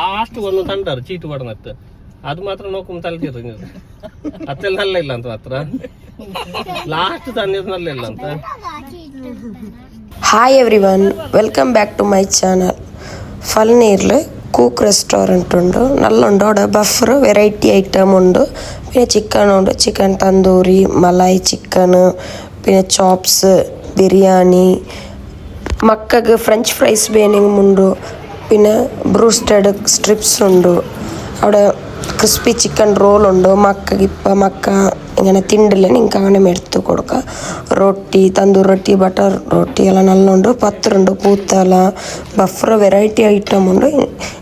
Last ಒಂದು ತಂಡರು, ಚೀಟಿ ಹೊಡೆದತ್ತ ಅದು ಮಾತ್ರ ನೋಕು ತಲ್ತೀರಿ ನೀವು. ಅತ್ತೆಲ್ಲ ನಲ್ಲ ಇಲ್ಲ ಅಂತ ಮಾತ್ರ. ಲಾಸ್ಟ್ ತಂದಿದ್ ನಲ್ಲ ಇಲ್ಲ ಅಂತ. Hi everyone welcome back to my channel ಫಲ್ ನೀರ್ಲಿ ಕೂಕ್ ರೆಸ್ಟೋರೆಂಟ್ ಉಂಡು ನಲ್ಲುಂಡು ಅವಡ ಬಫರ್ ವೆರೈಟಿ ಐಟಮ್ ಉಂಡು ಪಿನ್ನೆ ಚಿಕನ್ ಉಂಡು ಚಿಕನ್ ತಂದೂರಿ, ಮಲಾಯಿ ಚಿಕನ್ ಪಿನ್ನೆ ಚಾಪ್ಸ್ ಬಿರಿಯಾನಿ ಮಕ್ಕಗೆ ಫ್ರೆಂಚ್ ಫ್ರೈಸ್ ಬೇನಿಂಗ್ ಮುಂಡು പിന്നെ ബ്രൂസ്റ്റഡ് സ്ട്രിപ്സ് ഉണ്ട്. അവിടെ ക്രിസ്പി ചിക്കൻ റോളുണ്ട് മക്ക ഇപ്പം മക്ക ഇങ്ങനെ തിണ്ടില്ല നിങ്ങൾക്ക് അങ്ങനെ എടുത്ത് കൊടുക്കാം റൊട്ടി തന്തൂർ റൊട്ടി ബട്ടർ റൊട്ടി എല്ലാം നല്ലുണ്ട് പത്തറുണ്ട് പൂത്തല ബഫർ വെറൈറ്റി ഐറ്റം ഉണ്ട്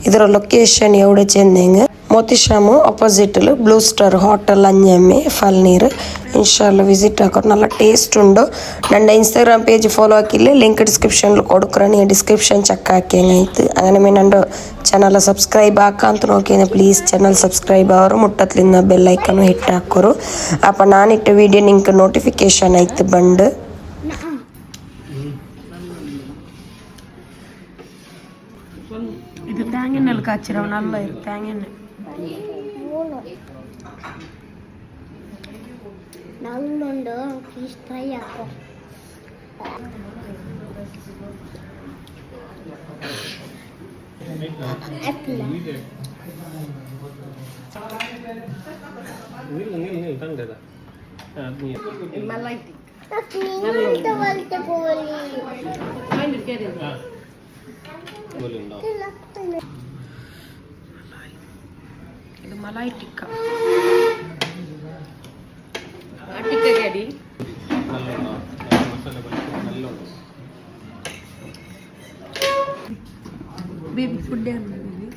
ഇതിൻ്റെ ലൊക്കേഷൻ എവിടെ ചെന്നീങ്ക ಮೋತಿಶಾಮ್ ಆಪೋಸಿಟಲ್ ಬ್ಲೂ ಸ್ಟಾರ್ ಹೋಟೆಲ್ ಅಂಜಮ್ಮೆ ಫಲ್ನೀರ್ ಇನ್ಶಾಲ್ಲ ವಿಸಿಟ್ ಹಾಕೋರು ನಲ್ಲ ಟೇಸ್ಟ್ ಉಂಡು ನನ್ನ ಇನ್ಸ್ಟಾಗ್ರಾಮ್ ಪೇಜ್ ಫಾಲೋ ಹಾಕಿಲ್ಲ ಲಿಂಕ್ ಡಿಸ್ಕ್ರಿಪ್ಷನ್ಲು ಕೊಡುಕ್ರೆ ನೀವು ಡಿಸ್ಕ್ರಿಪ್ಷನ್ ಚೆಕ್ ಹಾಕಿಂಗ್ ಆಯ್ತು ಅಂಗನೇ ನಂಡು ಚಾನಲ್ ಸಬ್ಸ್ಕ್ರೈಬ್ ಹಾಕಂತ ನೋಕೇನೆ ಪ್ಲೀಸ್ ಚಾನಲ್ ಸಬ್ಸ್ಕ್ರೈಬ್ ಅವರು ಮುಟ್ಟತ್ಲಿಂದ ಬೆಲ್ ಐಕನು ಹಿಟ್ ಹಾಕೋರು ಅಪ್ಪ ನಾನಿಟ್ಟ ವಿಡಿಯೋ ನಿಂಗೆ ನೋಟಿಫಿಕೇಶನ್ ಆಯ್ತು ಬಂದು ಇದು ತೇಂಗಿನಲ್ಲಿ ಕಾಚಿರವ ನಲ್ಲ ಇರು ತೇಂಗಿನ ನಲ್ಲುಂಡು ಫಿಶ್ ಫ್ರೈ ಹಾಕೋ ഇത് മലായി ടിക്ക ആ ടിക്ക കേടി നല്ലോണം മസാല നല്ല ಮಲಾಯ್ ಟಿಕ್ಕ ಬೇಬಿ ಫುಡ್ ಏನು ಬೇಬಿ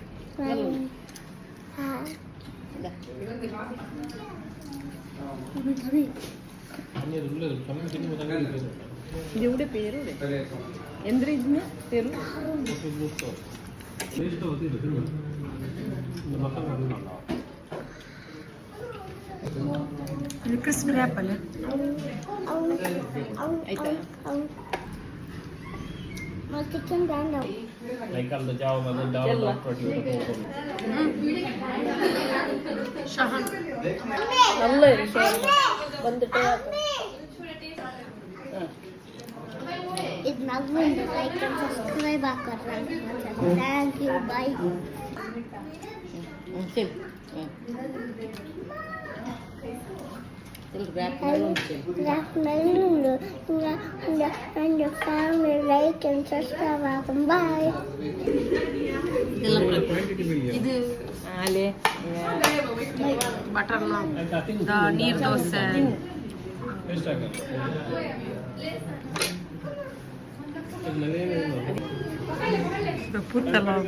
ഇതെവിടെ പേര് എന്തിനാ ഇതിന് പേര് ಇದು ಕ್ರಿಸ್ಪಿ ಆ್ಯಪಲ್ ಆಯ್ತಾ કલકલ તો જાઓ મતલબ ડાઉન ಡಾಕ್ಟರ್ ಶಹನ್ ಅಲ್ಲ ಬಂದ್ಬಿಟ್ಟು ಇದು ನಗು ಲೈಕ್ ಅಂಡ್ ಸಬ್ಸ್ಕ್ರೈಬ್ ಹಾಕೋಣ ಥ್ಯಾಂಕ್ ಯು ಬಾಯ್ ಹ್ಞೂ and your family like and subscribe and bye இது ஆலே பட்டர் நான் இந்த நீர் தோசை புத்தலாம்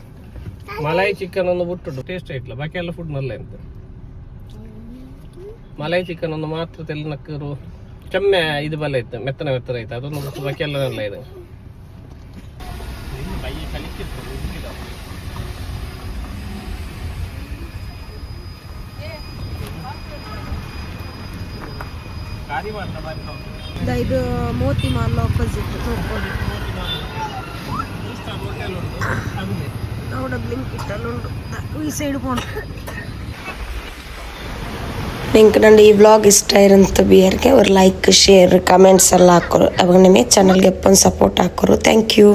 ಮಲಾಯಿ ಚಿಕನ್ ಒಂದು ಬಿಟ್ಟು ಟೇಸ್ಟ್ ಇಟ್ಲ ಬಾಕಿ ಎಲ್ಲ ಫುಡ್ ನಲ್ಲ ಎಂತ ಮಲಾಯಿ ಚಿಕನ್ ಒಂದು ಮಾತ್ರ ತೆಲ್ಲ ನಕ್ಕರು ಕೆಮ್ಮೆ ಇದು ಬಲ್ಲ ಇತ್ತು ಮೆತ್ತನ ಮೆತ್ತನ ಐತೆ ಅದೊಂದು ಬಿಟ್ಟು ಬಾಕಿ ಎಲ್ಲ ನಲ್ಲ ಇದೆ ಕಾರಿ ಮಾಡ್ತಾ ಬಾರಿ ಇದು ಮೋತಿ ಮಾಲ್ ಆಪೋಸಿಟ್ ತೋರ್ಕೊಳ್ಳಿ അവിടെ ബ്ലിങ്ക് ഇട്ടല്ലുണ്ട് ഈ സൈഡ് പോണം ನಿಂಗೆ ನನ್ನ ಈ ವ್ಲಾಗ್ ಇಷ್ಟ ಇರಂತ ಬಿಯರ್ಗೆ ಅವ್ರು ಲೈಕ್ ಶೇರ್ ಕಮೆಂಟ್ಸ್ ಎಲ್ಲ ಹಾಕೋರು ಅವಾಗ ನಿಮಗೆ ಚಾನಲ್ಗೆ ಎಪ್ಪೊಂದು ಸಪೋರ್ಟ್ ಹಾಕೋರು ಥ್ಯಾಂಕ್ ಯು